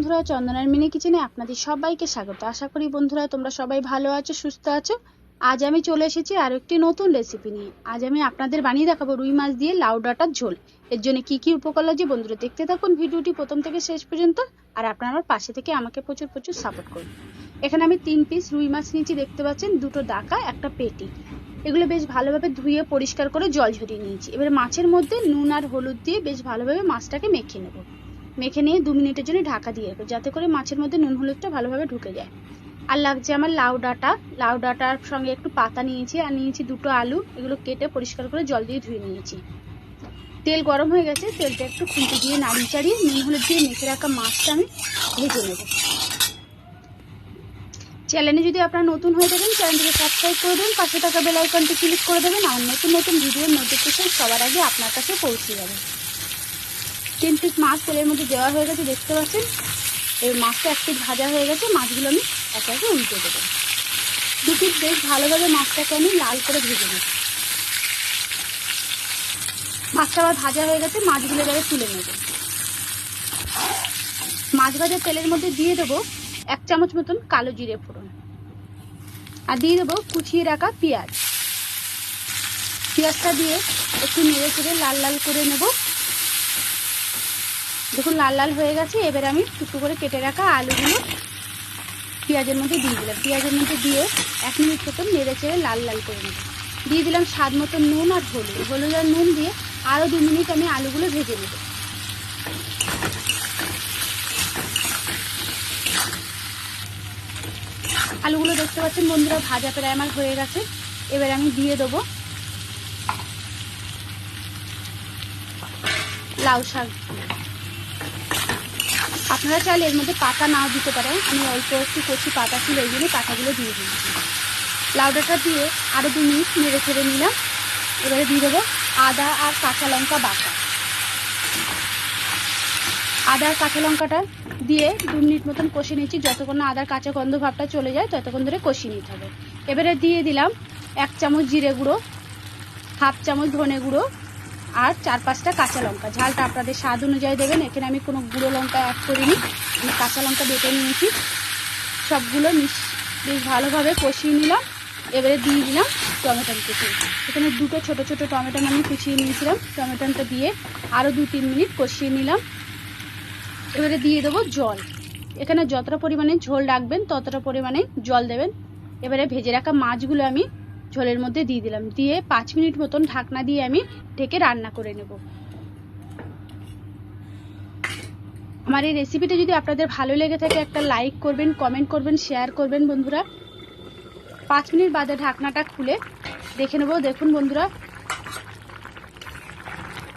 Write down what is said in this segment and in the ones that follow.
বন্ধুরা, চন্দনার মিনি কিচেনে আপনাদের সবাইকে স্বাগত। আশা করি বন্ধুরা, তোমরা সবাই ভালো আছো, সুস্থ আছো। আজ আমি চলে এসেছি আর একটি নতুন রেসিপি নিয়ে। আজ আমি আপনাদের বানিয়ে দেখাবো রুই মাছ দিয়ে লাউ ডাঁটার ঝোল। এর জন্য কি কি উপকরণ লাগছে বন্ধুরা, দেখতে থাকুন ভিডিওটি প্রথম থেকে শেষ পর্যন্ত, আর আপনারা আমার পাশে থেকে আমাকে প্রচুর প্রচুর সাপোর্ট করুন। এখানে আমি তিন পিস রুই মাছ নিয়েছি, দেখতে পাচ্ছেন, দুটো ডাকা একটা পেটি। এগুলো বেশ ভালোভাবে ধুয়ে পরিষ্কার করে জল ঝরিয়ে নিয়েছি। এবার মাছের মধ্যে নুন আর হলুদ দিয়ে বেশ ভালোভাবে মাছটাকে মেখে নেব। মেখে নিয়ে দু মিনিটের জন্য ঢাকা দিয়ে রাখব, যাতে করে মাছের মধ্যে নুন হলুদটা ভালোভাবে ঢুকে যায়। আর লাগছে আমার লাউ ডাঁটা। লাউ ডাঁটার সঙ্গে একটু পাতা নিয়েছি, আর নিয়েছি দুটো আলু। এগুলো কেটে পরিষ্কার করে জল দিয়ে ধুয়ে নিয়েছি। তেল গরম হয়ে গেছে, তেলটা একটু খুঁটি দিয়ে নাড়িয়ে চাড়িয়ে নুন হলুদ দিয়ে মেখে রাখা মাছটা আমি ভেজে নেব। চ্যানেলে যদি আপনারা নতুন হয়ে থাকেন, চ্যানেলটিকে সাবস্ক্রাইব করে দেবেন, পাশে থাকা বেল আইকনটি ক্লিক করে দেবেন, আর নতুন নতুন ভিডিওর নোটিফিকেশন সবার আগে আপনার কাছে পৌঁছে যাবে। তিন পিস মাছ তেলের মধ্যে দেওয়া হয়ে গেছে, দেখতে পাচ্ছেন? এই মাছটা এক পিস ভাজা হয়ে গেছে, মাছগুলো আমি একে একে উল্টে দেবো। দু পিস বেশ ভালোভাবে মাছটাকে আমি লাল করে ভেজে নেব। মাছটা আবার ভাজা হয়ে গেছে, মাছগুলো এবারে তুলে নেব। মাছ ভাজা তেলের মধ্যে দিয়ে দেবো এক চামচ মতন কালো জিরে ফোড়ন। আর দিয়ে দেবো কুচিয়ে রাখা পেঁয়াজ। পেঁয়াজটা দিয়ে একটু নেড়ে চেড়ে লাল লাল করে নেব। দেখুন, লাল লাল হয়ে গেছে। এবার আমি টুকটু করে কেটে রাখা আলুগুলো পেঁয়াজের মধ্যে দিয়ে দিলাম। পেঁয়াজের মধ্যে দিয়ে এক মিনিট মতন নেড়ে চেড়ে লাল লাল করে নেব। দিয়ে দিলাম স্বাদ মতো নুন আর হলুদ। হলুদ আর নুন দিয়ে আরও দু মিনিট আমি আলুগুলো ভেজে নেব। আলুগুলো দেখতে পাচ্ছেন বন্ধুরা, ভাজা প্রায় আমার হয়ে গেছে। এবার আমি দিয়ে দেবো লাউ শাক। আপনারা চাইলে এর মধ্যে পাতা নাও দিতে পারেন। আমি অল্প একটু কচি পাতা ছিল, এই জন্য পাতাগুলো দিয়ে দিয়েছি। লাউডাটা দিয়ে আরও দু মিনিট নেড়ে ছেড়ে নিলাম। এবারে দিয়ে দেবো আদা আর কাঁচা লঙ্কা বাটা। আদা আর কাঁচা লঙ্কাটা দিয়ে দু মিনিট মতন কষে নিচ্ছি যতক্ষণ না আদার কাঁচা গন্ধ ভাবটা চলে যায়, ততক্ষণ ধরে কষিয়ে নিতে হবে। এবারে দিয়ে দিলাম এক চামচ জিরে গুঁড়ো, হাফ চামচ ধনে গুঁড়ো আর চার পাঁচটা কাঁচা লঙ্কা। ঝালটা আপনাদের স্বাদ অনুযায়ী দেবেন। এখানে আমি কোনো গুঁড়ো লঙ্কা অ্যাড করিনি। আমি কাঁচা লঙ্কা বেটে নিয়েছি। সবগুলো মিশ বেশ ভালোভাবে কষিয়ে নিলাম। এবারে দিয়ে দিলাম টমেটো কুচি। এখানে দুটো ছোট ছোট টমেটো আমি কুচিয়ে নিয়েছিলাম। টমেটোটা দিয়ে আরও দু তিন মিনিট কষিয়ে নিলাম। এবারে দিয়ে দেবো জল। এখানে যতটা পরিমাণে ঝোল রাখবেন, ততটা পরিমাণে জল দেবেন। এবারে ভেজে রাখা মাছগুলো আমি ঝোলের মধ্যে দিয়ে দিলাম। দিয়ে পাঁচ মিনিট মতন ঢাকনা দিয়ে আমি ঢেকে রান্না করে নেব। আমার এই রেসিপিটা যদি আপনাদের ভালো লেগে থাকে, একটা লাইক করবেন কমেন্ট করবেন শেয়ার করবেন বন্ধুরা। পাঁচ মিনিট বাদে ঢাকনাটা খুলে দেখে নেব। দেখুন বন্ধুরা,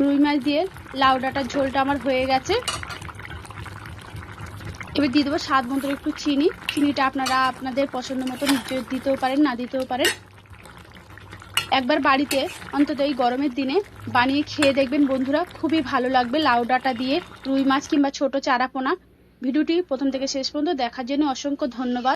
রুই মাছ দিয়ে লাউ ডাঁটার ঝোলটা আমার হয়ে গেছে। এবার দিয়ে দেবো স্বাদ মতো একটু চিনি। চিনিটা আপনারা আপনাদের পছন্দ মতো দিতেও পারেন, না দিতেও পারেন। একবার বাড়িতে অন্তত এই গরমের দিনে বানিয়ে খেয়ে দেখবেন বন্ধুরা। খুবই ভালো লাগবে লাউ ডাটা দিয়ে, রুই মাছ কিংবা ছোট চারাপোনা। ভিডিওটি প্রথম থেকে শেষ পর্যন্ত দেখার জন্য অসংখ্য ধন্যবাদ।